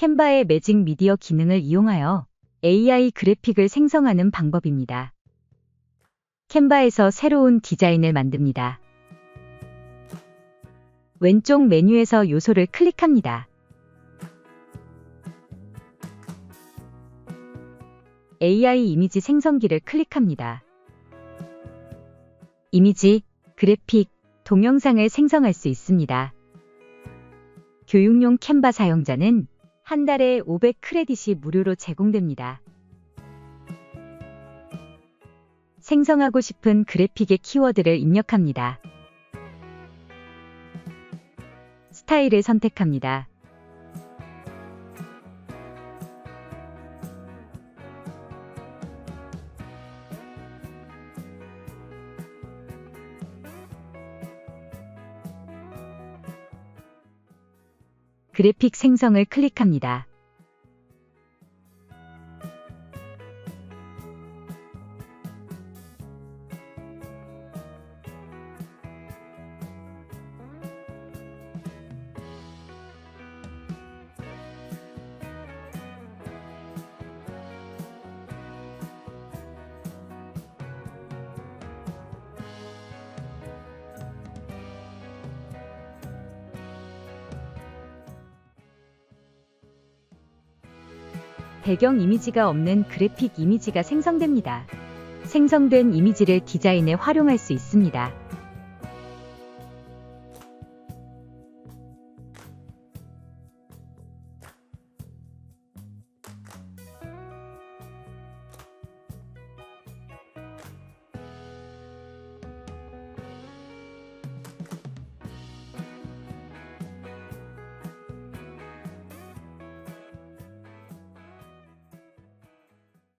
캔바의 매직 미디어 기능을 이용하여 AI 그래픽을 생성하는 방법입니다. 캔바에서 새로운 디자인을 만듭니다. 왼쪽 메뉴에서 요소를 클릭합니다. AI 이미지 생성기를 클릭합니다. 이미지, 그래픽, 동영상을 생성할 수 있습니다. 교육용 캔바 사용자는 한 달에 500 크레딧이 무료로 제공됩니다. 생성하고 싶은 그래픽의 키워드를 입력합니다. 스타일을 선택합니다. 그래픽 생성을 클릭합니다. 배경 이미지가 없는 그래픽 이미지가 생성됩니다. 생성된 이미지를 디자인에 활용할 수 있습니다.